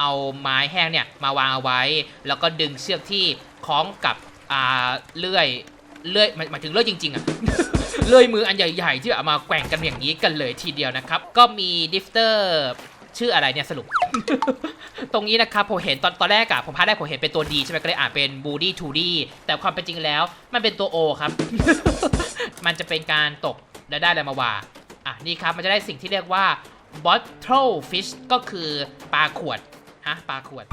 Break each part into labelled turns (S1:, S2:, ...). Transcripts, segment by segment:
S1: เอาไม้แห้งเนี่ยมาวางเอาไว้ แล้วก็ดึงเชือกที่คล้องกับอ่าเลื่อยเลื่อยหมายหมายถึงเลื่อยจริงๆอะเลื่อยมืออันใหญ่ๆที่เอามาแกว่งกันอย่างนี้กันเลยทีเดียวนะครับ ก็มีดิฟเตอร์ชื่ออะไรเนี่ยสรุป ตรงนี้นะครับผมเห็นตอนตอนแรกอะผมพาร์ทแรกผมเห็นเป็นตัวดีใช่ไหมก็เลยอ่านเป็นบูดี้ทูดี้แต่ความเป็นจริงแล้ว มันเป็นตัวโอครับ มันจะเป็นการตกแล้วได้อะไรมาวาอะนี่ครับมันจะได้สิ่งที่เรียกว่า bottle fish ก็คือปลาขวด ฮะ ปลาขวด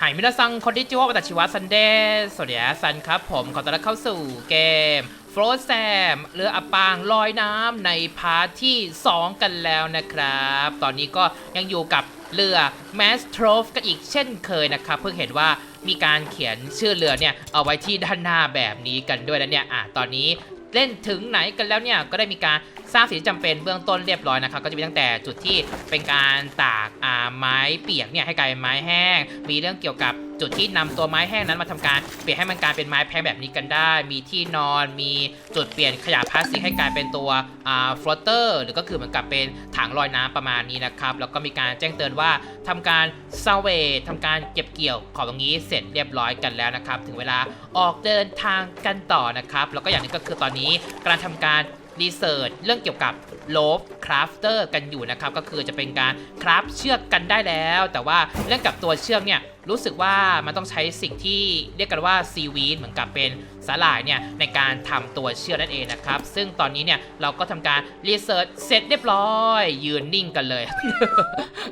S1: หายมินาซังคนที่จิววัตชิวะซันเดย์สวัสดีซันครับผม ขอต้อนรับเข้าสู่เกม f r o z a m เรืออับปางลอยน้ำในพาร์ทที่ 2 กันแล้วนะครับ ตอนนี้ก็ยังอยู่กับเรือ m a s t r o v e กันอีกเช่นเคยนะครับ เพิ่งเห็นว่ามีการเขียนชื่อเรือเนี่ย เอาไว้ที่ด้านหน้าแบบนี้กันด้วยนะเนี่ย อะ ตอนนี้ เล่นถึงไหนกันแล้วเนี่ยก็ได้มีการสร้างสิ่งที่จำเป็นเบื้องต้นเรียบร้อยนะครับก็จะมีตั้งแต่จุดที่เป็นการตากอ่าไม้เปียกเนี่ยให้กลายเป็นไม้แห้ง มีเรื่องเกี่ยวกับ จุดที่นำตัวไม้แห้งนั้นมาทำการเปลี่ยนให้มันกลายเป็นไม้แพงแบบนี้กันได้ มีที่นอน มีจุดเปลี่ยนขยะพลาสติกให้กลายเป็นตัวอ่าฟลอเตอร์หรือก็คือเหมือนกับเป็นถังลอยน้ำประมาณนี้นะครับ แล้วก็มีการแจ้งเตือนว่าทำการซาเวทำการเก็บเกี่ยวของตรงนี้เสร็จเรียบร้อยกันแล้วนะครับ ถึงเวลาออกเดินทางกันต่อนะครับ แล้วก็อย่างนี้ก็คือตอนนี้กำลังทำการ รีเสิร์ชเรื่องเกี่ยวกับโลฟคราฟเตอร์กันอยู่นะครับ ก็คือจะเป็นการคราฟเชือกกันได้แล้ว แต่ว่าเรื่องกับตัวเชือกเนี่ยรู้สึกว่ามันต้องใช้สิ่งที่เรียกกันว่าซีวีดเหมือนกับเป็นสาหร่ายเนี่ยในการทำตัวเชือกนั่นเองนะครับ ซึ่งตอนนี้เนี่ยเราก็ทำการรีเสิร์ชเสร็จเรียบร้อย ยืนนิ่งกันเลย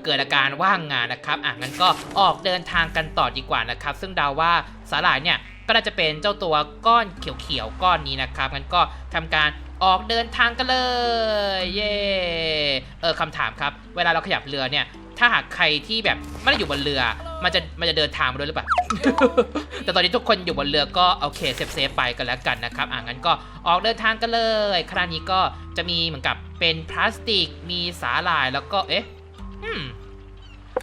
S1: เกิดอาการว่างงานนะครับอะงั้นก็ออกเดินทางกันต่อดีกว่านะครับ ซึ่งเดาว่าสาหร่ายเนี่ยก็น่าจะเป็นเจ้าตัวก้อนเขียวๆก้อนนี้นะครับงั้นก็ทำการ ออกเดินทางกันเลย เย่เออคำถามครับ เวลาเราขยับเรือเนี่ย ถ้าหากใครที่แบบไม่ได้อยู่บนเรือ มันจะมันจะเดินทางมาด้วยหรือเปล่า แต่ตอนนี้ทุกคนอยู่บนเรือก็โอเคเซฟเซฟไปกันแล้วกันนะครับ อะงั้นก็ออกเดินทางกันเลยคราวนี้ก็จะมีเหมือนกับเป็นพลาสติก มีสาหร่ายแล้วก็เอ๊ะอืม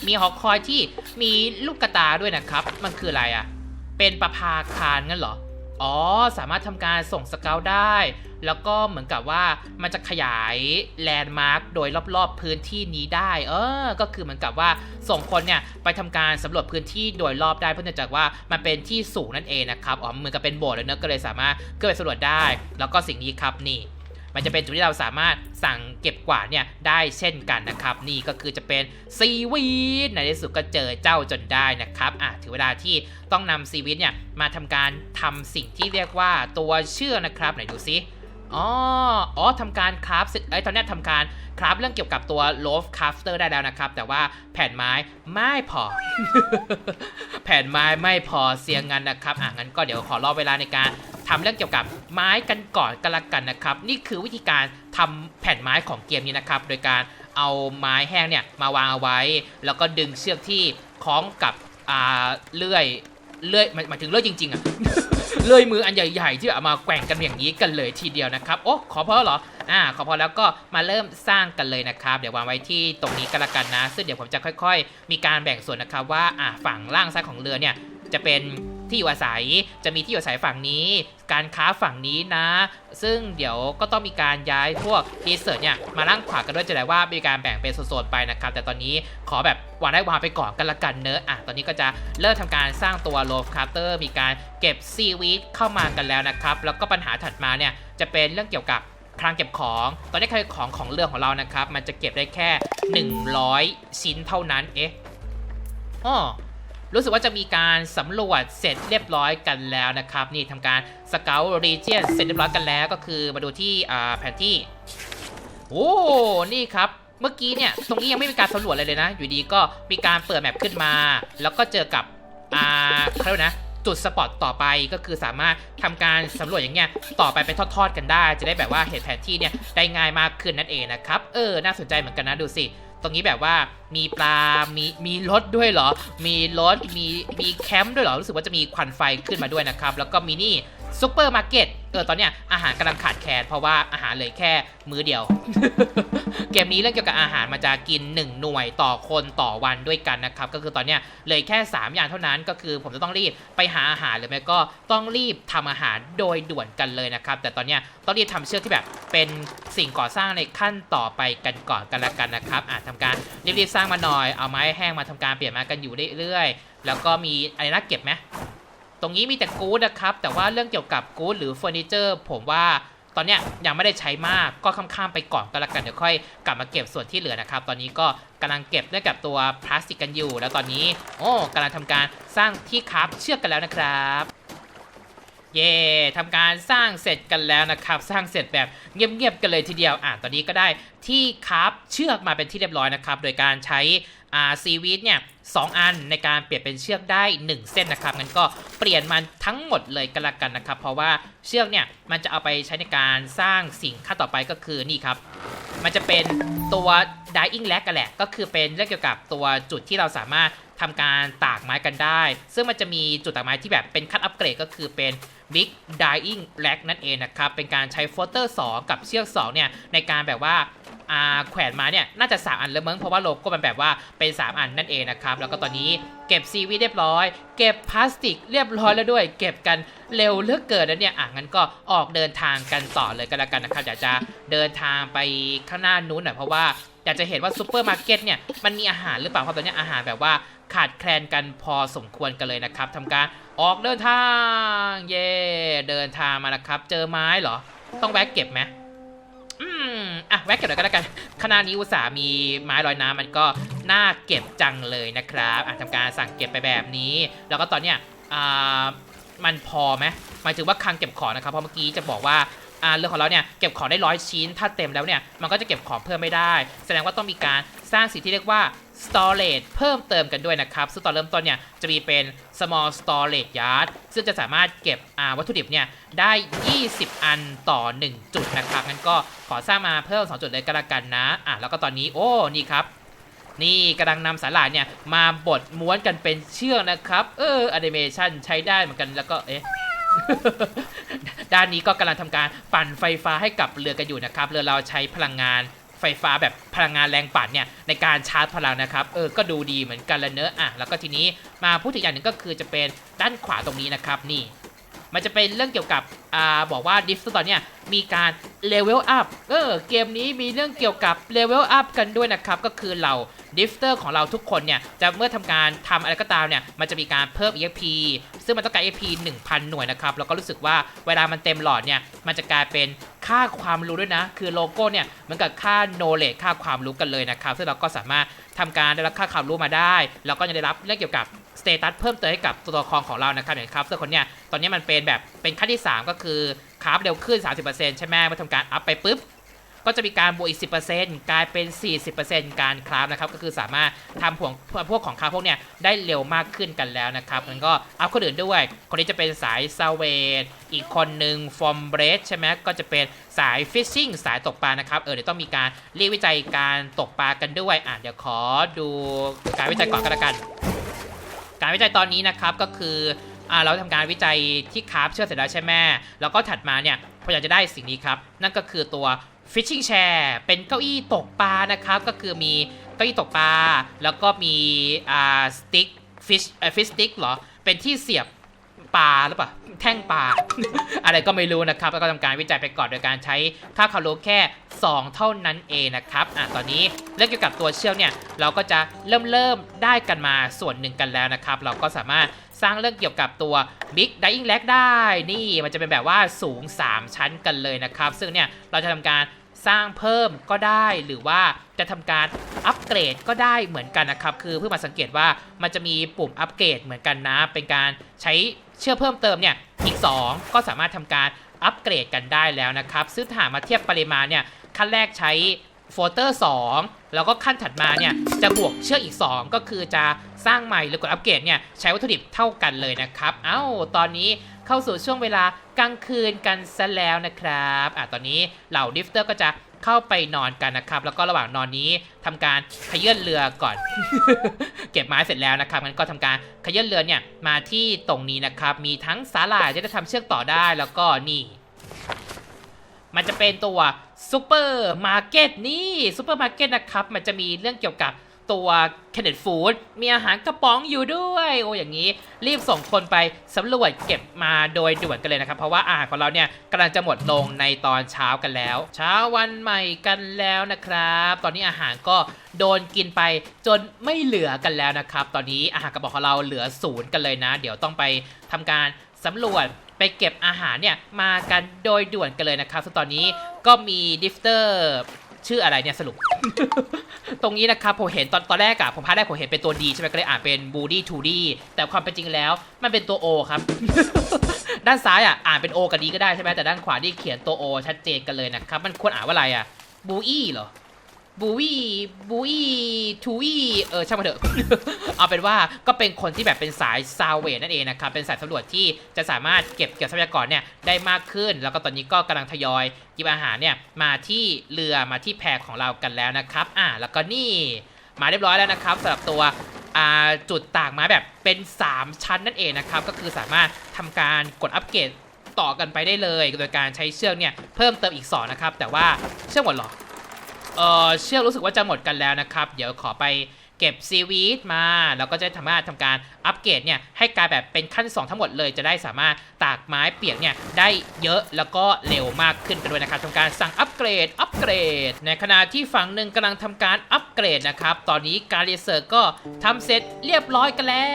S1: มีหอคอยที่มีลูกกระตาด้วยนะครับ มันคืออะไรอะ่ะ เป็นประภาคารงั้นเหรอ อ๋อ สามารถทำการส่งสเกลได้ แล้วก็เหมือนกับว่ามันจะขยายแลนด์มาร์คโดยรอบๆพื้นที่นี้ได้ เออ ก็คือเหมือนกับว่าส่งคนเนี่ยไปทำการสำรวจพื้นที่โดยรอบได้ เพราะเนื่องจากว่ามันเป็นที่สูงนั่นเองนะครับ อ๋อ เหมือนกับเป็นโบสถ์เลยเนอะก็เลยสามารถขึ้นไปสำรวจได้ แล้วก็สิ่งนี้ครับนี่ มันจะเป็นจุดที่เราสามารถสั่งเก็บกวาดเนี่ยได้เช่นกันนะครับ นี่ก็คือจะเป็นซีวีดในที่สุดก็เจอเจ้าจนได้นะครับอะถึงเวลาที่ต้องนำซีวีดเนี่ยมาทำการทำสิ่งที่เรียกว่าตัวเชื่อนะครับไหนดูซิ อ๋อ อ๋อทำการคราฟสึกไอ้ตอนนี้ทำการคราฟเรื่องเกี่ยวกับตัวโลฟคราฟเตอร์ได้แล้วนะครับ แต่ว่าแผ่นไม้ไม่พอ แผ่นไม้ไม่พอเสียงงันนะครับอะงั้นก็เดี๋ยวขอรอเวลาในการทำเรื่องเกี่ยวกับไม้กันก่อนกันละกันนะครับ นี่คือวิธีการทำแผ่นไม้ของเกมนี้นะครับ โดยการเอาไม้แห้งเนี่ยมาวางเอาไว้ แล้วก็ดึงเชือกที่คล้องกับอ่าเลื่อย เลื่อยหมายถึงเลื่อยจริงๆอะเลื่อยมืออันใหญ่ๆที่แบบมาแกว่งกันอย่างนี้กันเลยทีเดียวนะครับโอ้ขอพอเหรออ่าขอพอแล้วก็มาเริ่มสร้างกันเลยนะครับ เดี๋ยววางไว้ที่ตรงนี้กันละกันนะ ซึ่งเดี๋ยวผมจะค่อย ๆ มีการแบ่งส่วนนะครับว่าอ่าฝั่งล่างซ้ายของเรือเนี่ยจะเป็น ที่อยู่อาศัยจะมีที่อยู่อาศัยฝั่งนี้ การค้าฝั่งนี้นะ ซึ่งเดี๋ยวก็ต้องมีการย้ายพวกรีเสิร์ชเนี่ยมาล่างขวากันด้วยจะได้ว่ามีการแบ่งเป็นโซนๆไปนะครับ แต่ตอนนี้ขอแบบวางได้วางไปก่อนกันละกันเนอะอะตอนนี้ก็จะเริ่มทำการสร้างตัวโลฟคาร์เตอร์มีการเก็บซีวีดเข้ามากันแล้วนะครับ แล้วก็ปัญหาถัดมาเนี่ยจะเป็นเรื่องเกี่ยวกับคลังเก็บของ ตอนนี้คลังเก็บของของเรือของเรานะครับ มันจะเก็บได้แค่ 100 ชิ้นเท่านั้น เอ๊ะอ้อ รู้สึกว่าจะมีการสำรวจเสร็จเรียบร้อยกันแล้วนะครับนี่ทำการสเกลรีเจียนเสร็จเรียบร้อยกันแล้วก็คือมาดูที่แผนที่โอ้นี่ครับเมื่อกี้เนี่ยตรงนี้ยังไม่มีการสำรวจเลยเลยนะ อยู่ดีก็มีการเปิดแมปขึ้นมา แล้วก็เจอกับอ่าเขาเรียกนะจุดสปอตต่อไปก็คือสามารถทำการสำรวจอย่างเงี้ยต่อไปเป็นทอดๆกันได้ จะได้แบบว่าเห็นแผนที่เนี่ยได้ง่ายมากขึ้นนั่นเองนะครับ เออ น่าสนใจเหมือนกันนะดูสิ ตรงนี้แบบว่ามีปลา มีมีรถด้วยเหรอ มีรถ มีมีแคมป์ด้วยเหรอ รู้สึกว่าจะมีควันไฟขึ้นมาด้วยนะครับ แล้วก็มีนี่ซุปเปอร์มาร์เก็ต เออตอนเนี้ยอาหารกำลังขาดแคลนเพราะว่าอาหารเหลือแค่มื้อเดียว เกมนี้เรื่องเกี่ยวกับอาหารมันจะกิน 1 หน่วยต่อคนต่อวันด้วยกันนะครับ ก็คือตอนเนี้ยเหลือแค่ 3 อย่างเท่านั้นก็คือผมจะต้องรีบไปหาอาหารหรือไม่ก็ต้องรีบทำอาหารโดยด่วนกันเลยนะครับ แต่ตอนเนี้ยต้องรีบทำเชือกที่แบบเป็นสิ่งก่อสร้างในขั้นต่อไปกันก่อนกันละกันนะครับอาจทำการรีบๆสร้างมาหน่อยเอาไม้แห้งมาทำการเปลี่ยนมากันอยู่เรื่อยๆแล้วก็มีอะไรน่าเก็บไหม ตรงนี้มีแต่กู๊ดนะครับ แต่ว่าเรื่องเกี่ยวกับกู๊ดหรือเฟอร์นิเจอร์ผมว่าตอนเนี้ยยังไม่ได้ใช้มากก็ข้ามๆไปก่อนก็แล้วกันเดี๋ยวค่อยกลับมาเก็บส่วนที่เหลือนะครับ ตอนนี้ก็กำลังเก็บเรื่องกับตัวพลาสติกกันอยู่ แล้วตอนนี้ โอ้กำลังทำการสร้างที่คราฟเชือกกันแล้วนะครับ เย่ทำการสร้างเสร็จกันแล้วนะครับ สร้างเสร็จแบบเงียบๆกันเลยทีเดียวอะตอนนี้ก็ได้ที่คราฟเชือกมาเป็นที่เรียบร้อยนะครับ โดยการใช้ ซีวีดเนี่ยสองอันในการเปลี่ยนเป็นเชือกได้ 1 เส้นนะครับงั้นก็เปลี่ยนมันทั้งหมดเลยก็แล้วกันนะครับ เพราะว่าเชือกเนี่ยมันจะเอาไปใช้ในการสร้างสิ่งขั้นต่อไปก็คือนี่ครับ มันจะเป็นตัว dying lag กันแหละ ก็คือเป็นเรื่องเกี่ยวกับตัวจุดที่เราสามารถทำการตากไม้กันได้ ซึ่งมันจะมีจุดตากไม้ที่แบบเป็นขั้นอัปเกรดก็คือเป็น Big Dying Lag นั่นเองนะครับ เป็นการใช้โฟเตอร์ 2 กับเชือก 2 เนี่ย ในการแบบว่า แขวนมาเนี่ยน่าจะ 3 อันแล้วมั้งเพราะว่าโลโก้มันแบบว่าเป็น 3 อันนั่นเองนะครับ แล้วก็ตอนนี้เก็บซีวีเรียบร้อย เก็บพลาสติกเรียบร้อยแล้วด้วย เก็บกันเร็วเลือกเกินแล้วเนี่ยอะงั้นก็ออกเดินทางกันต่อเลยก็แล้วกันนะครับอยากจะเดินทางไปข้างหน้านู้นหน่อยเพราะว่าอยากจะเห็นว่าซูเปอร์มาร์เก็ตเนี่ยมันมีอาหารหรือเปล่าเพราะตอนนี้อาหารแบบว่าขาดแคลนกันพอสมควรกันเลยนะครับทำการออกเดินทางเย่เดินทางมาแล้วครับ เจอไม้เหรอ ต้องแวะเก็บไหม อะแวะเก็บหน่อยก็แล้วกันขณะนี้อุตส่าห์มีไม้ลอยน้ำมันก็น่าเก็บจังเลยนะครับอะทำการสั่งเก็บไปแบบนี้ แล้วก็ตอนเนี้ยอ่ามันพอไหมหมายถึงว่าคลังเก็บของนะครับเพราะเมื่อกี้จะบอกว่าอ่าเรื่องของเราเนี่ยเก็บของได้ร้อยชิ้น ถ้าเต็มแล้วเนี่ยมันก็จะเก็บของเพิ่มไม่ได้ แสดงว่าต้องมีการ สร้างสิ่งที่เรียกว่า storage เพิ่มเติมกันด้วยนะครับ ซึ่งตอนเริ่มต้นเนี่ยจะมีเป็น small storage yard ซึ่งจะสามารถเก็บวัตถุดิบเนี่ยได้ 20 อันต่อ 1 จุดนะครับงั้นก็ขอสร้างมาเพิ่ม 2 จุดเลยก็แล้วกันนะอะแล้วก็ตอนนี้โอ้นี่ครับนี่กำลังนำสาหร่ายเนี่ยมาบดม้วนกันเป็นเชือกนะครับเออแอนิเมชันใช้ได้เหมือนกันแล้วก็เอ๊ะด้านนี้ก็กำลังทำการปั่นไฟฟ้าให้กับเรือกันอยู่นะครับ เรือเราใช้พลังงาน ไฟฟ้าแบบพลังงานแรงปั่นเนี่ยในการชาร์จพลังนะครับเออก็ดูดีเหมือนกันละเนอะอะแล้วก็ทีนี้มาพูดถึงอย่างหนึ่งก็คือจะเป็นด้านขวาตรงนี้นะครับนี่ มันจะเป็นเรื่องเกี่ยวกับ อ่าบอกว่าดิฟตอนเนี้ยมีการเลเวลอัพเออเกมนี้มีเรื่องเกี่ยวกับเลเวลอัพกันด้วยนะครับ ก็คือเหล่าดิฟเตอร์ของเราทุกคนเนี่ย จะเมื่อทำการทำอะไรก็ตามเนี่ย มันจะมีการเพิ่ม EXP ซึ่งมันต้องการ EXP 1,000 หน่วยนะครับ แล้วก็รู้สึกว่าเวลามันเต็มหลอดเนี่ย มันจะกลายเป็นค่าความรู้ด้วยนะ คือโลโก้เนี่ยเหมือนกับค่า knowledge ค่าความรู้กันเลยนะครับ ซึ่งเราก็สามารถทำการได้รับค่าความรู้มาได้ แล้วก็ยังได้รับเรื่องเกี่ยวกับสเตตัสเพิ่มเติมให้กับตัวละครของเรานะครับอย่างครับเสื้อคนเนี่ยตอนนี้มันเป็นแบบ เป็นขั้นที่ 3 ก็คือคราฟเร็วขึ้น 30%ใช่ไหมเมื่อทำการอัพไปปุ๊บ ก็จะมีการบวกอีก 10%กลายเป็น 40%การคราฟนะครับ ก็คือสามารถทำพวกพวกของคราฟพวกเนี้ยได้เร็วมากขึ้นกันแล้วนะครับมันก็อัพคนอื่นด้วย คนนี้จะเป็นสายซาเวดอีกคนหนึ่งฟอร์มเบรดใช่ไหมก็จะเป็นสายฟิชชิ่งสายตกปลานะครับ เออเดี๋ยวต้องมีการเรียกวิจัยการตกปลากันด้วย อะเดี๋ยวขอดูการวิจัยก่อนก็แล้วกัน การวิจัยตอนนี้นะครับก็คือ อ่าเราทำการวิจัยที่คราฟเชื่อเสร็จแล้วใช่ไหมแล้วก็ถัดมาเนี่ยพยายามจะได้สิ่งนี้ครับ นั่นก็คือตัว fishing chair เป็นเก้าอี้ตกปลานะครับ ก็คือมีเก้าอี้ตกปลา แล้วก็มีอ่าสติ๊กฟิชฟิชสติ๊กเหรอ เป็นที่เสียบปลาหรือเปล่าแท่งปลา อะไรก็ไม่รู้นะครับ แล้วก็ทำการวิจัยไปก่อนโดยการใช้ค่าคาร์โลแค่ 2 เท่านั้นเองนะครับอะตอนนี้เรื่องเกี่ยวกับตัวเชือกเนี่ย เราก็จะเริ่มเริ่มได้กันมาส่วนหนึ่งกันแล้วนะครับ เราก็สามารถ สร้างเรื่องเกี่ยวกับตัว Big Dying Lag ได้นี่มันจะเป็นแบบว่าสูง 3 ชั้นกันเลยนะครับ ซึ่งเนี่ยเราจะทำการสร้างเพิ่มก็ได้หรือว่าจะทำการอัปเกรดก็ได้เหมือนกันนะครับ คือเพื่อมาสังเกตว่ามันจะมีปุ่มอัปเกรดเหมือนกันนะ เป็นการใช้เชื่อเพิ่มเติมเนี่ยอีก 2 ก็สามารถทำการอัปเกรดกันได้แล้วนะครับ ซึ่งถ้าหากมาเทียบปริมาณเนี่ยขั้นแรกใช้ โฟลเตอร์2แล้วก็ขั้นถัดมาเนี่ยจะบวกเชือกอีก 2 ก็คือจะสร้างใหม่หรือกดอัปเกรดเนี่ยใช้วัตถุดิบเท่ากันเลยนะครับ เอ้า ตอนนี้เข้าสู่ช่วงเวลากลางคืนกันซะแล้วนะครับอะตอนนี้เหล่าดิฟเตอร์ก็จะเข้าไปนอนกันนะครับ แล้วก็ระหว่างนอนนี้ทำการขยื่นเรือก่อน เก็บไม้เสร็จแล้วนะครับงั้นก็ทำการขยื่นเรือเนี่ยมาที่ตรงนี้นะครับ มีทั้งสาหร่ายที่จะทำเชือกต่อได้แล้วก็นี่ มันจะเป็นตัวซูเปอร์มาร์เก็ตนี่ซูเปอร์มาร์เก็ตนะครับ มันจะมีเรื่องเกี่ยวกับตัวเคนเนตฟู้ดมีอาหารกระป๋องอยู่ด้วย โอ้อย่างนี้ รีบส่งคนไปสำรวจเก็บมาโดยด่วนกันเลยนะครับ เพราะว่าอาหารของเราเนี่ยกำลังจะหมดลงในตอนเช้ากันแล้ว เช้าวันใหม่กันแล้วนะครับ ตอนนี้อาหารก็โดนกินไปจนไม่เหลือกันแล้วนะครับ ตอนนี้อาหารกระป๋องของเราเหลือศูนย์กันเลยนะ เดี๋ยวต้องไปทำการสำรวจไปเก็บอาหารเนี่ยมากันโดยด่วนกันเลยนะครับซึ่งตอนนี้ก็มีดิฟเตอร์ชื่ออะไรเนี่ยสรุป ตรงนี้นะครับผมเห็นตอนตอนแรกอะผมพาร์แรกผมเห็นเป็นตัว D ใช่ไหมก็เลยอ่านเป็น b o o d y 2D แต่ความเป็นจริงแล้วมันเป็นตัว O ครับ ด้านซ้ายอะอ่านเป็น O กับ D ก็ได้ใช่ไหมแต่ด้านขวานี่เขียนตัว O ชัดเจนกันเลยนะครับ มันควรอ่านว่าอะไรอะบูอี้เหรอ บูวี่บูอี้ทูวี่เออช่างมาเถอะ เอาเป็นว่าก็เป็นคนที่แบบเป็นสายซาวเวนั่นเองนะครับ เป็นสายสำรวจที่จะสามารถเก็บเกี่ยวทรัพยากรเนี่ยได้มากขึ้น แล้วก็ตอนนี้ก็กำลังทยอยหยิบอาหารเนี่ยมาที่เรือมาที่แพของเรากันแล้วนะครับ อ่าแล้วก็นี่มาเรียบร้อยแล้วนะครับสำหรับตัวอ่าจุดต่ากไม้แบบเป็น 3 ชั้นนั่นเองนะครับ ก็คือสามารถทำการกดอัปเกรดต่อกันไปได้เลย โดยการใช้เชือกเนี่ยเพิ่มเติมอีก2นะครับแต่ว่าเชือกหมดหรอ เออเชือกรู้สึกว่าจะหมดกันแล้วนะครับ เดี๋ยวขอไปเก็บซีวีดมา แล้วก็จะสามารถทำการอัปเกรดเนี่ยให้กลายแบบเป็นขั้น 2 ทั้งหมดเลยจะได้สามารถตากไม้เปียกเนี่ยได้เยอะแล้วก็เร็วมากขึ้นกันด้วยนะครับทำการสั่งอัปเกรดอัปเกรด ในขณะที่ฝั่งหนึ่งกำลังทำการอัปเกรดนะครับ ตอนนี้การเรียเซอร์ก็ทำเสร็จเรียบร้อยกันแล้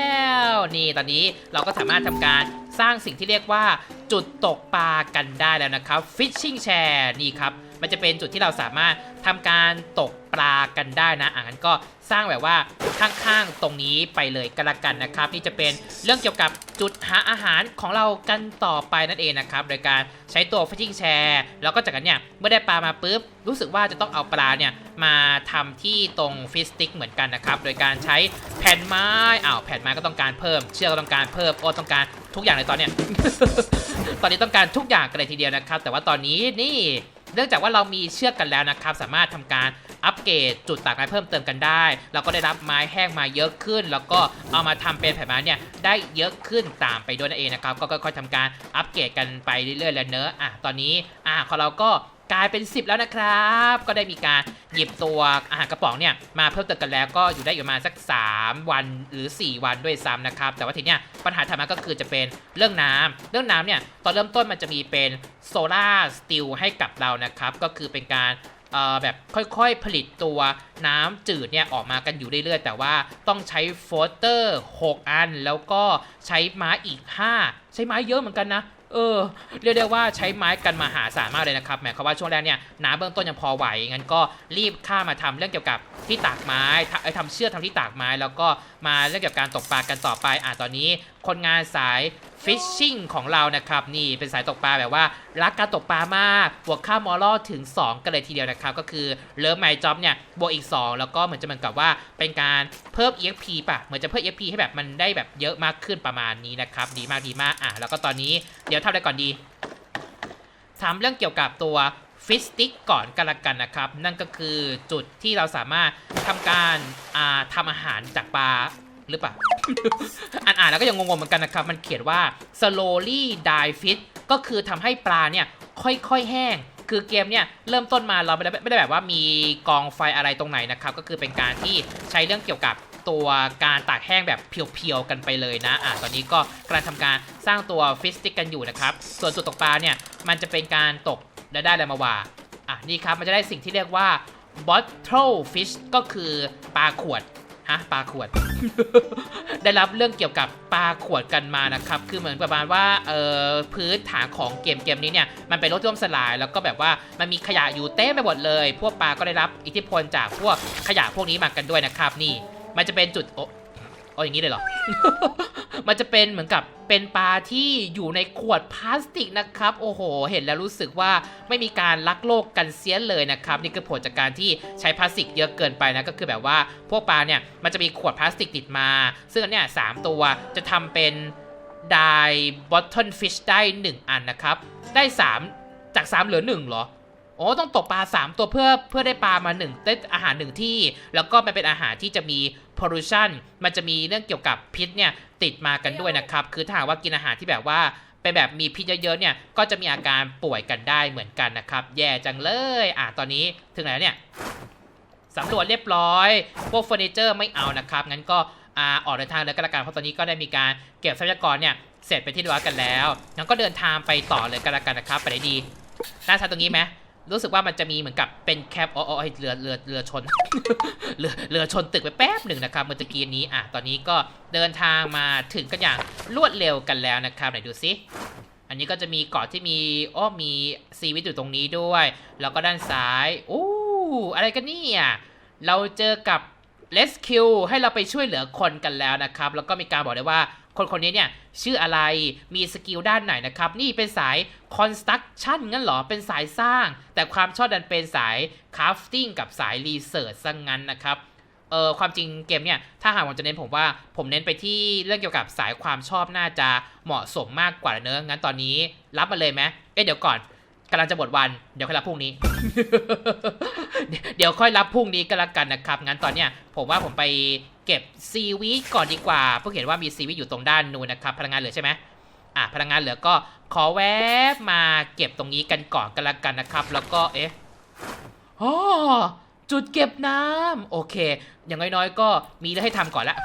S1: ว นี่ตอนนี้เราก็สามารถทำการสร้างสิ่งที่เรียกว่าจุดตกปลากันได้แล้วนะครับ fishing chair นี่ครับ มันจะเป็นจุดที่เราสามารถทำการตกปลากันได้นะอะงั้นก็สร้างแบบว่าข้างๆตรงนี้ไปเลยกันละกันนะครับนี่จะเป็นเรื่องเกี่ยวกับจุดหาอาหารของเรากันต่อไปนั่นเองนะครับ โดยการใช้ตัว fishing chair แล้วก็จากนั้นเนี่ยเมื่อได้ปลามาปุ๊บ รู้สึกว่าจะต้องเอาปลาเนี่ยมาทำที่ตรง fish stick เหมือนกันนะครับ โดยการใช้แผ่นไม้อ้าวแผ่นไม้ก็ต้องการเพิ่ม เชือกก็ต้องการเพิ่มโอ้ต้องการทุกอย่างเลยตอนเนี้ยตอนนี้ต้องการทุกอย่างกันเลยทีเดียวนะครับ แต่ว่าตอนนี้นี่ เนื่องจากว่าเรามีเชือกกันแล้วนะครับ สามารถทำการอัปเกรดจุดตากไม้เพิ่มเติมกันได้ เราก็ได้รับไม้แห้งมาเยอะขึ้น แล้วก็เอามาทำเป็นแผ่นไม้เนี่ยได้เยอะขึ้นตามไปด้วยนั่นเองนะครับ ก็ค่อยๆทำการอัปเกรดกันไปเรื่อยๆแล้วเนอะอะตอนนี้อะของเราก็ กลายเป็น 10 แล้วนะครับ ก็ได้มีการหยิบตัวอาหารกระป๋องเนี่ยมาเพิ่มเติมกันแล้วก็อยู่ได้อยู่มาสัก 3 วันหรือ 4 วันด้วยซ้ำนะครับ แต่ว่าทีเนี้ยปัญหาถัดมาก็คือจะเป็นเรื่องน้ำเรื่องน้ำเนี่ยตอนเริ่มต้นมันจะมีเป็นโซลาร์สตีลให้กับเรานะครับ ก็คือเป็นการเอ่อแบบค่อยๆผลิตตัวน้ำจืดเนี่ยออกมากันอยู่เรื่อยๆ แต่ว่าต้องใช้โฟลเตอร์ 6 อัน แล้วก็ใช้ไม้อีก 5 ใช้ไม้เยอะเหมือนกันนะ เออเรียกได้ว่าใช้ไม้กันมหาศาลมากเลยนะครับหมายความว่าช่วงแรกเนี่ยน้ำเบื้องต้นยังพอไหวงั้นก็รีบข้ามาทำเรื่องเกี่ยวกับที่ตากไม้ทำเชือกทำที่ตากไม้ แล้วก็มาเรื่องเกี่ยวกับการตกปลากันต่อไปอะตอนนี้ คนงานสายฟิชชิ่งของเรานะครับ นี่เป็นสายตกปลาแบบว่า รักการตกปลามากบวกค่ามอลล์ถึง 2 กันเลยทีเดียวนะครับ ก็คือเลิฟไมจ็อบเนี่ยบวกอีก 2 แล้วก็เหมือนจะเหมือนกับว่าเป็นการเพิ่ม EXP ป่ะ เหมือนจะเพิ่ม EXP ให้แบบมันได้แบบเยอะมากขึ้นประมาณนี้นะครับ ดีมากดีมากอะแล้วก็ตอนนี้เดี๋ยวทำอะไรก่อนดีทำเรื่องเกี่ยวกับตัวฟิสติกก่อนกันละกันนะครับ นั่นก็คือจุดที่เราสามารถทำการาทำอาหารจากปลา หรือเปล่า อ่านอ่านแล้วก็ยังงงๆเหมือนกันนะครับ มันเขียนว่า slowly die fish ก็คือทำให้ปลาเนี่ยค่อยๆแห้ง คือเกมเนี่ยเริ่มต้นมาเราไม่ได้ไม่ได้แบบว่ามีกองไฟอะไรตรงไหนนะครับ ก็คือเป็นการที่ใช้เรื่องเกี่ยวกับตัวการตากแห้งแบบเพียวๆกันไปเลยนะ อะ ตอนนี้ก็กำลังทำการสร้างตัวฟิสติกกันอยู่นะครับ ส่วนจุดตกปลาเนี่ย มันจะเป็นการตกและได้อะไรมาว่า อะ นี่ครับ มันจะได้สิ่งที่เรียกว่า bottle fish ก็คือปลาขวด ฮะปลาขวด ได้รับเรื่องเกี่ยวกับปลาขวดกันมานะครับ คือเหมือนประมาณว่าเอ่อพื้นฐานของเกมเกมนี้เนี่ยมันเป็นรถร่วมสลายแล้วก็แบบว่ามันมีขยะอยู่เต็มไปหมดเลย พวกปลาก็ได้รับอิทธิพลจากพวกขยะพวกนี้มากันด้วยนะครับ นี่ มันจะเป็นจุดโอะโอ้อย่างนี้เลยเหรอ มันจะเป็นเหมือนกับเป็นปลาที่อยู่ในขวดพลาสติกนะครับ โอ้โห เห็นแล้วรู้สึกว่าไม่มีการลักโลกกันเสียเลยนะครับ นี่คือผลจากการที่ใช้พลาสติกเยอะเกินไปนะ ก็คือแบบว่าพวกปลาเนี่ยมันจะมีขวดพลาสติกติดมา ซึ่งอันเนี้ยสามตัวจะทำเป็นไดบอทเทิลฟิชได้ 1 อันนะครับ ได้ 3 จาก 3 เหลือ 1 เหรอ โอ้ต้องตกปลา 3 ตัวเพื่อเพื่อได้ปลามา1ได้อาหาร1ที่ แล้วก็มันเป็นอาหารที่จะมี pollution มันจะมีเรื่องเกี่ยวกับพิษเนี่ยติดมากันด้วยนะครับ คือถ้าหากว่ากินอาหารที่แบบว่าเป็นแบบมีพิษเยอะๆเนี่ยก็จะมีอาการป่วยกันได้เหมือนกันนะครับ แย่จังเลยอะตอนนี้ถึงไหนแล้วเนี่ยสำรวจเรียบร้อย พวกเฟอร์นิเจอร์ไม่เอานะครับ งั้นก็อ่าออกเดินทางเลยก็แล้วกันเพราะตอนนี้ก็ได้มีการเก็บทรัพยากรเนี่ยเสร็จไปนที่เรียบร้อยกันแล้วงั้นก็เดินทางไปต่อเลยก็แล้วกันนะครับ ไปไหนดีด้านซ้ายตรงนี้ไหม รู้สึกว่ามันจะมีเหมือนกับเป็นแคปอ๋ออ๋อเรือเรือเรือชนเรือเรือชนตึกไปแป๊บหนึ่งนะครับเมื่อตะกี้นี้อะตอนนี้ก็เดินทางมาถึงกันอย่างรวดเร็วกันแล้วนะครับไหนดูซิอันนี้ก็จะมีเกาะที่มีอ้อมีซีวิตอยู่ตรงนี้ด้วย แล้วก็ด้านซ้ายอู้อะไรกันเนี่ยเราเจอกับ Rescue ให้เราไปช่วยเหลือคนกันแล้วนะครับ แล้วก็มีการบอกได้ว่า คนคนนี้เนี่ยชื่ออะไรมีสกิลด้านไหนนะครับ นี่เป็นสาย Construction งั้นเหรอ เป็นสายสร้าง แต่ความชอบดันเป็นสาย Crafting กับสาย Research ซะงงั้นนะครับเออความจริงเกมเนี่ยถ้าหากผมจะเน้นผมว่าผมเน้นไปที่เรื่องเกี่ยวกับสายความชอบน่าจะเหมาะสมมากกว่าเน้องั้นตอนนี้รับมาเลยไหมเอ๊ะเดี๋ยวก่อน กำลังจะหมดวัน เดี๋ยวค่อยรับพรุ่งนี้ เดี๋ยวค่อยรับพรุ่งนี้ก็แล้วกันนะครับ งั้นตอนเนี้ยผมว่าผมไปเก็บซีวีก่อนดีกว่า เพิ่งเห็นว่ามีซีวีอยู่ตรงด้านนู้นนะครับ พลังงานเหลือใช่ไหมอะ พลังงานเหลือก็ขอแวบมาเก็บตรงนี้กันก่อนก็แล้วกันนะครับ แล้วก็เอ๊ะอ๋อจุดเก็บน้ำโอเค อย่างน้อยๆ ก็มีเรื่องให้ทำก่อนละ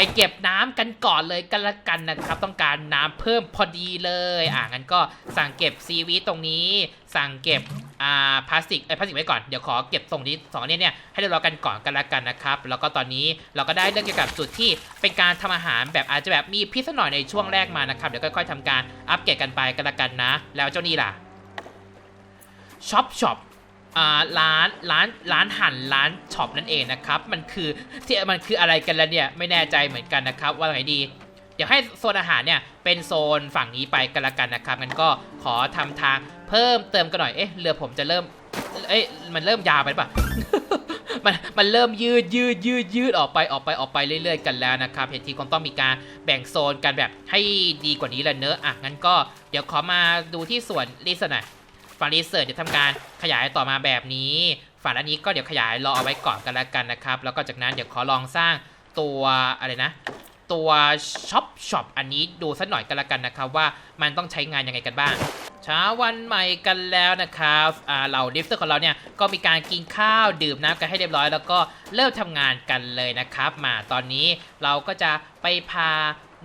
S1: ไปเก็บน้ำกันก่อนเลยกันละกันนะครับ ต้องการน้ำเพิ่มพอดีเลยอ่างั้นก็สั่งเก็บซีวีตรงนี้ สั่งเก็บอ่าพลาสติกไอ้พลาสติกไว้ก่อนเดี๋ยวขอเก็บตรงนี้สองเนี่ยเนี่ยให้เรียบร้อยกันก่อนกันละกันนะครับ แล้วก็ตอนนี้เราก็ได้เรื่องเกี่ยวกับจุดที่เป็นการทำอาหารแบบอาจจะแบบมีพิษหน่อยในช่วงแรกมานะครับเดี๋ยวค่อยๆทำการอัปเกรดกันไปกันละกันนะ แล้วเจ้านี่ล่ะช็อปช็อป ร้านร้านร้านหันร้านช็อปนั่นเองนะครับ มันคือที่มันคืออะไรกันแล้วเนี่ยไม่แน่ใจเหมือนกันนะครับ ว่าไงดี เดี๋ยวให้โซนอาหารเนี่ยเป็นโซนฝั่งนี้ไปกันละกันนะครับงั้นก็ขอทำทางเพิ่มเติมกันหน่อยเอ๊ะเรือผมจะเริ่มเอ๊ะมันเริ่มยาวไปป่ะมันมันเริ่มยืดยืดยืดยืดออกไปออกไปออกไปเรื่อย ๆ กันแล้วนะครับเห็นทีคงต้องมีการแบ่งโซนกันแบบให้ดีกว่านี้แหละเนอะอะงั้นก็เดี๋ยวขอมาดูที่ส่วนรีสอร์ทหน่อย ฝั่งรีเสิร์ชจะทำการขยายต่อมาแบบนี้ฝั่งอันนี้ก็เดี๋ยวขยายรอเอาไว้ก่อนกันแล้วกันนะครับ แล้วก็จากนั้นเดี๋ยวขอลองสร้างตัวอะไรนะ ตัวช็อปช็อปอันนี้ดูสักหน่อยกันแล้วกันนะครับ ว่ามันต้องใช้งานยังไงกันบ้างเช้าวันใหม่กันแล้วนะครับอ่าเราดิฟเตอร์ของเราเนี่ยก็มีการกินข้าวดื่มน้ำกันให้เรียบร้อย แล้วก็เริ่มทำงานกันเลยนะครับ มาตอนนี้เราก็จะไปพา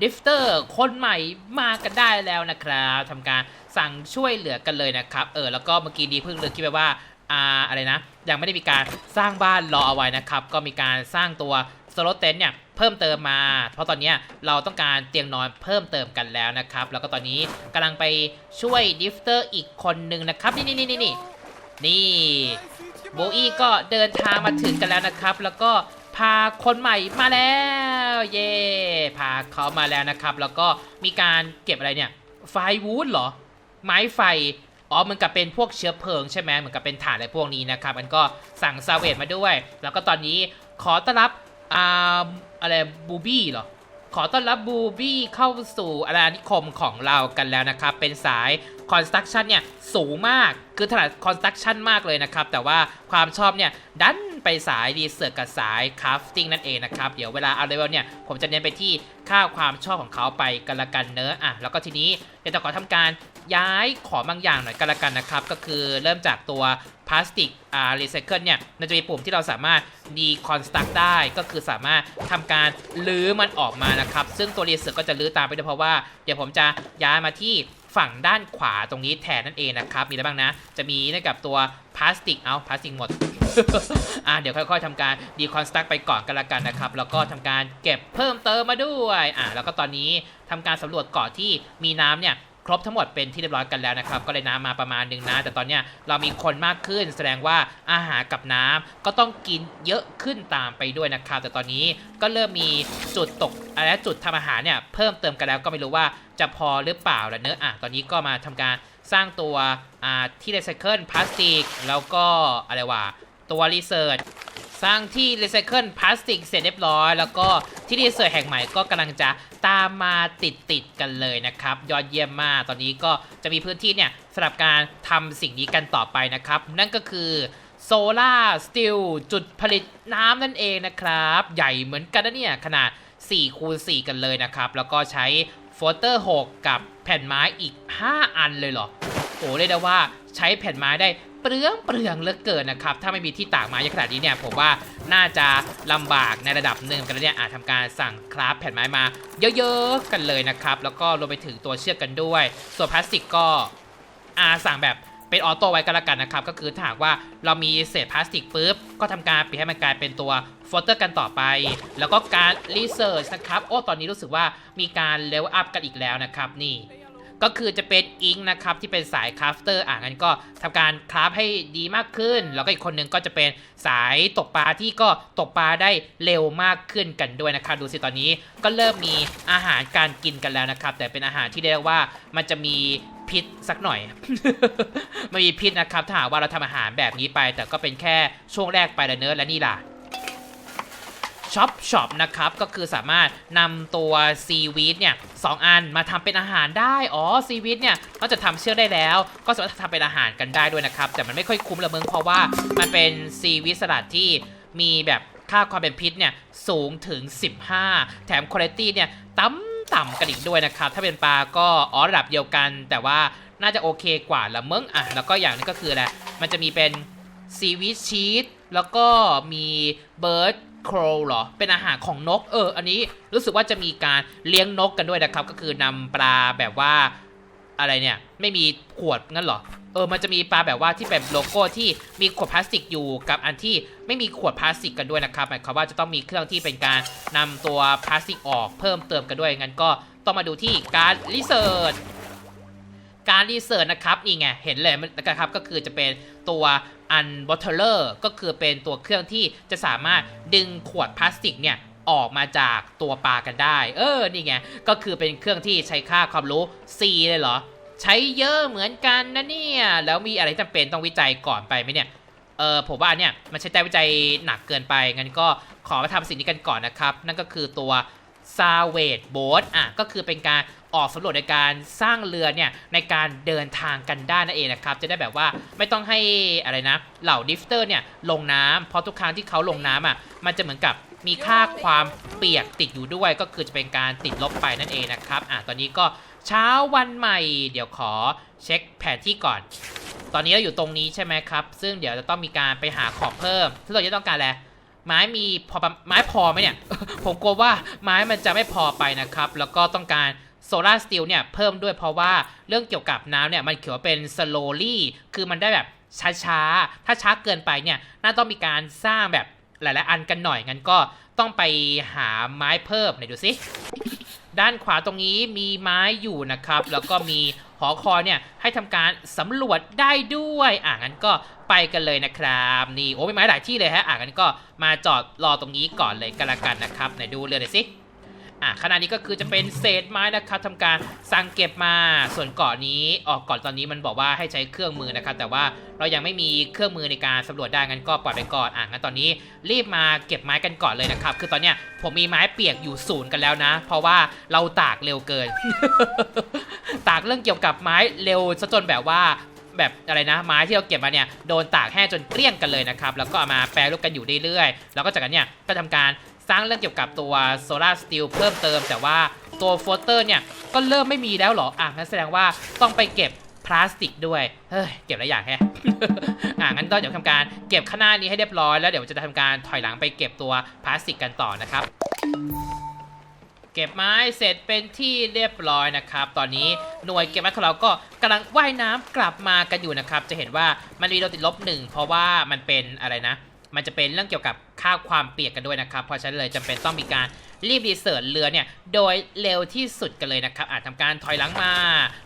S1: ดิฟเตอร์คนใหม่มากันได้แล้วนะครับทำการสั่งช่วยเหลือกันเลยนะครับเออแล้วก็เมื่อกี้นี้เพิ่งเลือกคิดไปว่าอ่าอะไรนะ ยังไม่ได้มีการสร้างบ้านรอเอาไว้นะครับ ก็มีการสร้างตัวสโลเต็นเนี่ยเพิ่มเติมมา เพราะตอนนี้เราต้องการเตียงนอนเพิ่มเติมกันแล้วนะครับ แล้วก็ตอนนี้กำลังไปช่วยดิฟเตอร์อีกคนหนึ่งนะครับ นี่นี่นี่นี่นี่นี่โบอี้ก็เดินทางมาถึงกันแล้วนะครับ แล้วก็พาคนใหม่มาแล้ว เย่ พาเขามาแล้วนะครับ แล้วก็มีการเก็บอะไรเนี่ย ไฟวูดเหรอ ไม้ไฟ อ๋อมันกับเป็นพวกเชื้อเพลิงใช่ไหมเหมือนกับเป็นถ่านอะไรพวกนี้นะครับ มันก็สั่งซาเวตมาด้วย แล้วก็ตอนนี้ขอต้อนรับอ่าอะไรบูบี้เหรอ ขอต้อนรับบูบี้เข้าสู่อาณานิคมของเรากันแล้วนะครับ เป็นสายคอนสตรักชั่นเนี่ยสูงมากคือถนัดคอนสตรักชั่นมากเลยนะครับ แต่ว่าความชอบเนี่ยดันไปสายดีเซอร์กับสายคราฟติ้งนั่นเองนะครับ เดี๋ยวเวลาเอาเลเวลเนี่ย ผมจะเน้นไปที่ค่าความชอบของเขาไปกันละกันเนอะอะแล้วก็ทีนี้เดี๋ยวจะขอทำการย้ายของบางอย่างหน่อยกันละกันนะครับ ก็คือเริ่มจากตัว พลาสติกอ่ารีไซเคิลเนี่ยมันจะมีปุ่มที่เราสามารถดีคอนสตรักได้ก็คือสามารถทำการลื้อมันออกมานะครับ ซึ่งตัวรีเซิร์ก็จะลื้อตามไปด้วยเพราะว่า เดี๋ยวผมจะย้ายมาที่ฝั่งด้านขวาตรงนี้แทนนั่นเองนะครับ มีอะไรบ้างนะ จะมีนั่นกับตัวพลาสติกเอาพลาสติกหมดอะเดี๋ยวค่อยๆทำการดีคอนสตรักไปก่อนกันละกันนะครับ แล้วก็ทำการเก็บเพิ่มเติมมาด้วยอะแล้วก็ตอนนี้ทำการสำรวจเกาะที่มีน้ำเนี่ย ครบทั้งหมดเป็นที่เรียบร้อยกันแล้วนะครับ ก็เลยน้ำมาประมาณหนึ่งนะ แต่ตอนเนี้ยเรามีคนมากขึ้น แสดงว่าอาหารกับน้ำก็ต้องกินเยอะขึ้นตามไปด้วยนะครับ แต่ตอนนี้ก็เริ่มมีจุดตกอะไรนะจุดทำอาหารเนี่ยเพิ่มเติมกันแล้วก็ไม่รู้ว่าจะพอหรือเปล่าละเนอะอะตอนนี้ก็มาทำการสร้างตัวที่รีไซเคิลพลาสติกแล้วก็อะไรวะตัวรีเสิร์ช สร้างที่รีไซเคิลพลาสติกเสร็จเรียบร้อย แล้วก็ที่รีเสิร์ชแห่งใหม่ก็กำลังจะตามมาติดติดกันเลยนะครับ ยอดเยี่ยมมากตอนนี้ก็จะมีพื้นที่เนี่ยสำหรับการทำสิ่งนี้กันต่อไปนะครับ นั่นก็คือโซลาสตีลจุดผลิตน้ำนั่นเองนะครับ ใหญ่เหมือนกันนะเนี่ยขนาด4คูณ4กันเลยนะครับ แล้วก็ใช้โฟเตอร์ 6 กับแผ่นไม้อีก 5 อันเลยเหรอ โอ้เรียกได้ว่าใช้แผ่นไม้ได้ เปลืองเปลืองเหลือเกินนะครับถ้าไม่มีที่ตากไม้เยอะขนาดนี้เนี่ยผมว่าน่าจะลำบากในระดับหนึ่งกันแล้วเนี่ยอาจทำการสั่งคราฟแผ่นไม้มาเยอะๆกันเลยนะครับแล้วก็รวมไปถึงตัวเชือกกันด้วย ส่วนพลาสติกก็อาสั่งแบบเป็นออโต้ไว้ก็แล้วกันนะครับก็คือถ้ากว่าเรามีเศษพลาสติกปุ๊บก็ทำการเปลี่ยนให้มันกลายเป็นตัวโฟลเตอร์กันต่อไป แล้วก็การรีเสิร์ชนะครับโอ้ตอนนี้รู้สึกว่ามีการเลเวลอัพกันอีกแล้วนะครับนี่ ก็คือจะเป็นอิงนะครับที่เป็นสายคราฟเตอร์อะงั้นก็ทำการคราฟให้ดีมากขึ้น แล้วก็อีกคนหนึงก็จะเป็นสายตกปลาที่ก็ตกปลาได้เร็วมากขึ้นกันด้วยนะครับดูสิตอนนี้ก็เริ่มมีอาหารการกินกันแล้วนะครับ แต่เป็นอาหารที่เรียกว่ามันจะมีพิษสักหน่อยไมันมีพิษนะครับถ้าหากว่าเราทำอาหารแบบนี้ไป แต่ก็เป็นแค่ช่วงแรกไปละเนอและนี่ล่ะ ช็อปช็อปนะครับ ก็คือสามารถนำตัวซีวีดเนี่ยสองอันมาทำเป็นอาหารได้ อ๋อซีวีดเนี่ยนอกจากทำเชือกได้แล้ว ก็สามารถทำเป็นอาหารกันได้ด้วยนะครับ แต่มันไม่ค่อยคุ้มละเมึงเพราะว่ามันเป็นซีวีดสลัดที่มีแบบค่าความเป็นพิษเนี่ยสูงถึง 15 แถมคุณภาพเนี่ยต่ำต่ำกันอีกด้วยนะครับ ถ้าเป็นปลาก็อ๋อระดับเดียวกัน แต่ว่าน่าจะโอเคกว่าละเมึงอะแล้วก็อย่างนี้ก็คืออะไรมันจะมีเป็นซีวิชชีสแล้วก็มีเบิร์ด โครเหรอ เป็นอาหารของนก เออ อันนี้รู้สึกว่าจะมีการเลี้ยงนกกันด้วยนะครับ ก็คือนำปลาแบบว่าอะไรเนี่ย ไม่มีขวดงั้นเหรอ เออ มันจะมีปลาแบบว่าที่เป็นโลโก้ที่มีขวดพลาสติกอยู่กับอันที่ไม่มีขวดพลาสติกกันด้วยนะครับ หมายความว่าจะต้องมีเครื่องที่เป็นการนำตัวพลาสติกออกเพิ่มเติมกันด้วย งั้นก็ต้องมาดูที่การรีเสิร์ช การรีเสิร์ชนะครับนี่ไงเห็นเลยนะครับก็คือจะเป็นตัวอันบอทเทอร์ก็คือเป็นตัวเครื่องที่จะสามารถดึงขวดพลาสติกเนี่ยออกมาจากตัวปลากันได้ เออ นี่ไง ก็คือเป็นเครื่องที่ใช้ค่าความรู้ C เลยเหรอ ใช้เยอะเหมือนกันนะเนี่ย แล้วมีอะไรจำเป็นต้องวิจัยก่อนไปไหมเนี่ย เออผมว่าเนี่ย มันใช้แต่วิจัยหนักเกินไป งั้นก็ขอมาทำสิ่งนี้กันก่อนนะครับ นั่นก็คือตัว s a v a g e Boat อะ ก็คือเป็นการ ออกสำรวจในการสร้างเรือเนี่ยในการเดินทางกันได้นั่นเองนะครับจะได้แบบว่าไม่ต้องให้อะไรนะเหล่าดิฟเตอร์เนี่ยลงน้ำเพราะทุกครั้งที่เขาลงน้ำอะมันจะเหมือนกับมีค่าความเปียกติดอยู่ด้วยก็คือจะเป็นการติดลบไปนั่นเองนะครับอะตอนนี้ก็เช้าวันใหม่ เดี๋ยวขอเช็คแผนที่ก่อน ตอนนี้เราอยู่ตรงนี้ใช่ไหมครับ ซึ่งเดี๋ยวจะต้องมีการไปหาของเพิ่มถ้าเราจะต้องการอะไรไม้มีพอไม้พอไหมเนี่ย ผมกลัวว่าไม้มันจะไม่พอไปนะครับ แล้วก็ต้องการ โซลาร์สตีลเนี่ยเพิ่มด้วยเพราะว่าเรื่องเกี่ยวกับน้ำเนี่ยมันเขียนว่าเป็น slowly คือมันได้แบบช้าๆ ถ้าช้าเกินไปเนี่ยน่าต้องมีการสร้างแบบหลายๆอันกันหน่อยงั้นก็ต้องไปหาไม้เพิ่มไหนดูสิด้านขวาตรงนี้มีไม้อยู่นะครับ แล้วก็มีหอคอยเนี่ยให้ทำการสำรวจได้ด้วยอะงั้นก็ไปกันเลยนะครับนี่โอ้มีไม้หลายที่เลยฮะอะงั้นก็มาจอดรอตรงนี้ก่อนเลยกันละกันนะครับไหนดูเรือหน่อยสิ อะขณะนี้ก็คือจะเป็นเศษไม้นะครับทำการสั่งเก็บมาส่วนเกาะนี้ออกเกาะตอนนี้มันบอกว่าให้ใช้เครื่องมือนะครับแต่ว่าเรายังไม่มีเครื่องมือในการสำรวจได้งั้นก็ปล่อยไปก่อนอะงั้นตอนนี้รีบมาเก็บไม้กันก่อนเลยนะครับ คือตอนเนี้ยผมมีไม้เปียกอยู่ศูนย์กันแล้วนะ เพราะว่าเราตากเร็วเกิน ตากเรื่องเกี่ยวกับไม้เร็วซะจนแบบว่าแบบอะไรนะไม้ที่เราเก็บมาเนี่ยโดนตากแห้งจนเกลี้ยงกันเลยนะครับแล้วก็เอามาแปรรูปกันอยู่เรื่อยๆแล้วก็จากนั้นเนี่ยก็ทำการ สร้างเรื่องเกี่ยวกับตัวโซลาร์สตีลเพิ่มเติม แต่ว่าตัวโฟลเตอร์เนี่ยก็เริ่มไม่มีแล้วหรออะงั้นแสดงว่าต้องไปเก็บพลาสติกด้วย เฮ้ย เก็บหลายอย่างแฮะ อะงั้นก็เดี๋ยวทำการเก็บข้างหน้านี้ให้เรียบร้อย แล้วเดี๋ยวจะทำการถอยหลังไปเก็บตัวพลาสติกกันต่อนะครับ เก็บไม้เสร็จเป็นที่เรียบร้อยนะครับ ตอนนี้หน่วยเก็บไม้ของเราก็กำลังว่ายน้ำกลับมากันอยู่นะครับ จะเห็นว่ามันมีโดติดลบหนึ่งเพราะว่ามันเป็นอะไรนะ มันจะเป็นเรื่องเกี่ยวกับค่าความเปียกกันด้วยนะครับ เพราะฉะนั้นเลยจำเป็นต้องมีการรีบรีเสิร์ชเรือเนี่ยโดยเร็วที่สุดกันเลยนะครับ อาจทำการถอยหลังมา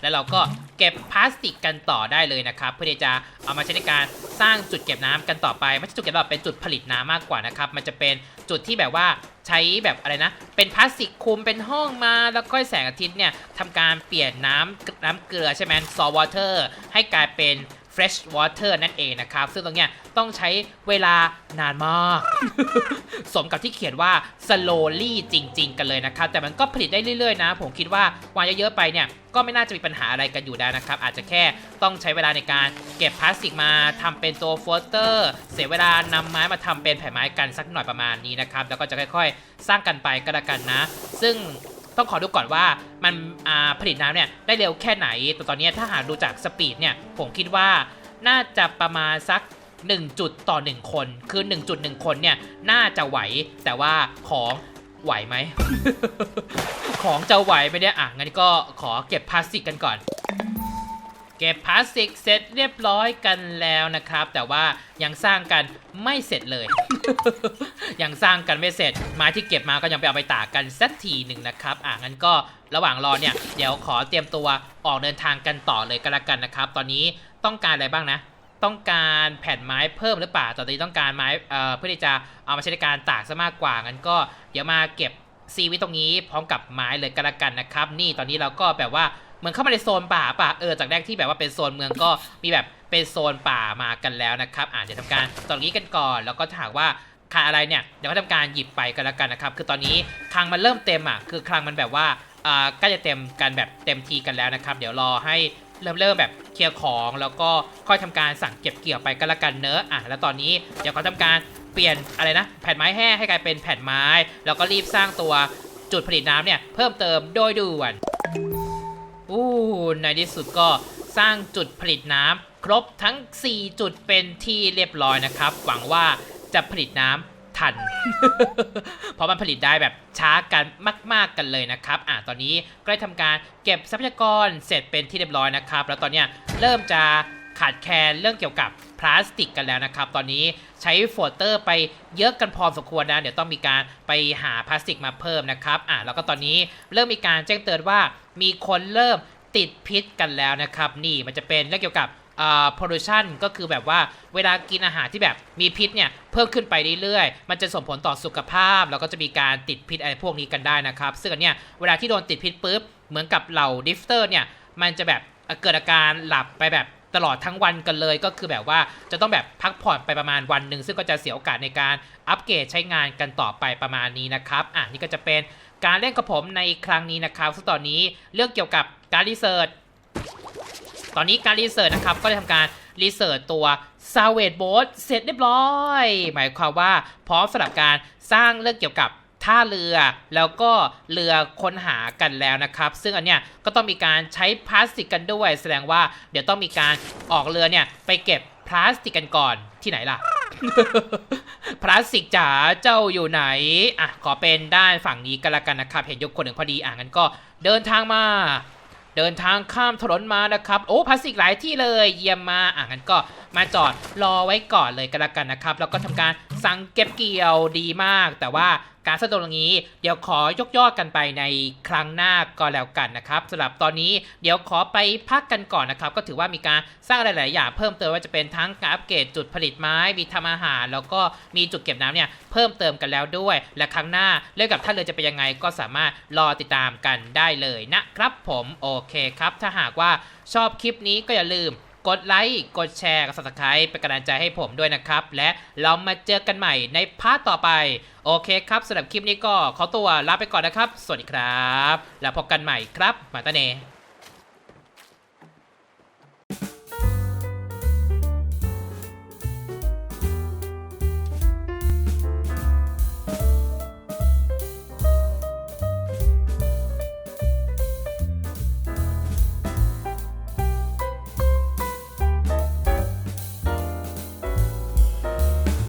S1: แล้วเราก็เก็บพลาสติกกันต่อได้เลยนะครับ เพื่อที่จะเอามาใช้ในการสร้างจุดเก็บน้ำกันต่อไปไม่ใช่จุดเก็บน้ำเป็นจุดผลิตน้ำมากกว่านะครับ มันจะเป็นจุดที่แบบว่าใช้แบบอะไรนะ เป็นพลาสติกคลุมเป็นห้องมา แล้วก็แสงอาทิตย์เนี่ยทำการเปลี่ยนน้ำน้ำเกลือใช่ไหม salt water ให้กลายเป็น fresh water นั่นเองนะครับ ซึ่งตรงเนี้ยต้องใช้เวลานานมาก สมกับที่เขียนว่า slowly จริง ๆ กันเลยนะครับ แต่มันก็ผลิตได้เรื่อย ๆ นะ ผมคิดว่าวางเยอะ ๆ ไปเนี่ย ก็ไม่น่าจะมีปัญหาอะไรกันอยู่แล้วนะครับ อาจจะแค่ต้องใช้เวลาในการเก็บพลาสติกมาทำเป็นตัวโฟลเตอร์ เสียเวลานำไม้มาทำเป็นแผ่นไม้กันสักหน่อยประมาณนี้นะครับ แล้วก็จะค่อยๆ สร้างกันไปก็แล้วกันนะ ซึ่ง ต้องขอดูก่อนว่ามันผลิตน้ำเนี่ยได้เร็วแค่ไหน แต่ตอนนี้ถ้าหากดูจากสปีดเนี่ยผมคิดว่าน่าจะประมาณสัก 1 จุดต่อ 1 คน คือ 1.1 คนเนี่ยน่าจะไหวแต่ว่าของไหวไหม ของจะไหวไหมเนี่ยอะงั้นก็ขอเก็บพลาสติกกันก่อน เก็บพลาสติกเสร็จเรียบร้อยกันแล้วนะครับ แต่ว่ายังสร้างกันไม่เสร็จเลย ยังสร้างกันไม่เสร็จไม้ที่เก็บมาก็ยังไปเอาไปตากกันสักทีหนึ่งนะครับอะงั้นก็ระหว่างรอเนี่ยเดี๋ยวขอเตรียมตัวออกเดินทางกันต่อเลยก็แล้วกันนะครับ ตอนนี้ต้องการอะไรบ้างนะ ต้องการแผ่นไม้เพิ่มหรือเปล่าตอนนี้ต้องการไม้เอ่อเพื่อที่จะเอามาใช้ในการตากซะมากกว่างั้นก็เดี๋ยวมาเก็บซีไว้ตรงนี้พร้อมกับไม้เลยก็แล้วกันนะครับ นี่ตอนนี้เราก็แบบว่า เหมือนเข้ามาในโซนป่าป่ะเออจากแรกที่แบบว่าเป็นโซนเมืองก็มีแบบเป็นโซนป่ามากันแล้วนะครับอ่าเดี๋ยวทำการตรงนี้กันก่อน แล้วก็ถ้าหากว่าขาดอะไรเนี่ยเดี๋ยวก็ทำการหยิบไปกันแล้วกันนะครับ คือตอนนี้คลังมันเริ่มเต็มอะคือคลังมันแบบว่าอ่าใกล้จะเต็มกันแบบเต็มทีกันแล้วนะครับ เดี๋ยวรอให้เริ่มเริ่มแบบเคลียร์ของแล้วก็ค่อยทำการสั่งเก็บเกี่ยวไปก็แล้วกันเนอะอะแล้วตอนนี้เดี๋ยวเขาทำการเปลี่ยนอะไรนะ แผ่นไม้แห้งให้กลายเป็นแผ่นไม้ แล้วก็รีบสร้างตัวจุดผลิตน้ำเนี่ยเพิ่มเติมโดยด่วน อู้ในที่สุดก็สร้างจุดผลิตน้ำครบทั้ง 4 จุดเป็นที่เรียบร้อยนะครับ หวังว่าจะผลิตน้ำทัน เพราะมันผลิตได้แบบช้ากันมาก ๆกันเลยนะครับอะตอนนี้ก็ได้ทำการเก็บทรัพยากรเสร็จเป็นที่เรียบร้อยนะครับ แล้วตอนเนี้ยเริ่มจะ ขาดแคลนเรื่องเกี่ยวกับพลาสติกกันแล้วนะครับ ตอนนี้ใช้โฟลเตอร์ไปเยอะกันพอสมควรนะ เดี๋ยวต้องมีการไปหาพลาสติกมาเพิ่มนะครับอะแล้วก็ตอนนี้เริ่มมีการแจ้งเตือนว่ามีคนเริ่มติดพิษกันแล้วนะครับ นี่มันจะเป็นเรื่องเกี่ยวกับอ่า pollution ก็คือแบบว่าเวลากินอาหารที่แบบมีพิษเนี่ยเพิ่มขึ้นไปเรื่อยๆ มันจะส่งผลต่อสุขภาพ แล้วก็จะมีการติดพิษอะไรพวกนี้กันได้นะครับ ซึ่งอันเนี้ยเวลาที่โดนติดพิษปุ๊บเหมือนกับเหล่าดิฟเตอร์เนี่ยมันจะแบบเอ่อเกิดอาการหลับไปแบบ ตลอดทั้งวันกันเลยก็คือแบบว่าจะต้องแบบพักผ่อนไปประมาณวันหนึ่งซึ่งก็จะเสียโอกาสในการอัปเกรดใช้งานกันต่อไปประมาณนี้นะครับอะนี่ก็จะเป็นการเล่นกับผมในครั้งนี้นะครับซึ่งตอนนี้เรื่องเกี่ยวกับการรีเสิร์ชตอนนี้การรีเสิร์ชนะครับก็ได้ทำการรีเสิร์ชตัว s a v a g e Boat เสร็จเรียบร้อย หมายความว่าพร้อมสำหรับการสร้างเรื่องเกี่ยวกับ ท่าเรือแล้วก็เรือค้นหากันแล้วนะครับ ซึ่งอันเนี้ยก็ต้องมีการใช้พลาสติกกันด้วย แสดงว่าเดี๋ยวต้องมีการออกเรือเนี่ยไปเก็บพลาสติกกันก่อนที่ไหนล่ะพลาสติกจ๋าเจ้าอยู่ไหนอะขอเป็นด้านฝั่งนี้กันละกันนะครับ เห็นยกคนหนึ่งพอดีอะงั้นก็เดินทางมาเดินทางข้ามถนนมานะครับ โอ้พลาสติกหลายที่เลยเยี่ยมมาอะงั้นก็มาจอดรอไว้ก่อนเลยกันละกันนะครับ แล้วก็ทำการ สั่งเก็บเกี่ยวดีมาก แต่ว่าการสะดวกอย่างนี้ เดี๋ยวขอยกยอดกันไปในครั้งหน้าก็แล้วกันนะครับสำหรับตอนนี้เดี๋ยวขอไปพักกันก่อนนะครับ ก็ถือว่ามีการสร้างหลาย ๆ อย่างเพิ่มเติมว่าจะเป็นทั้งการอัปเกรดจุดผลิตไม้ มีทำอาหาร แล้วก็มีจุดเก็บน้ำเนี่ยเพิ่มเติมกันแล้วด้วย และครั้งหน้าเรื่องกับท่าเรือจะเป็นยังไงก็สามารถรอติดตามกันได้เลยนะครับผมโอเคครับ ถ้าหากว่าชอบคลิปนี้ก็อย่าลืม กดไลค์กดแชร์กด subscribe เป็นกำลังใจให้ผมด้วยนะครับ และเรามาเจอกันใหม่ในพาร์ทต่อไป โอเคครับสำหรับคลิปนี้ก็ขอตัวลาไปก่อนนะครับ สวัสดีครับ แล้วพบกันใหม่ครับ มาตาเน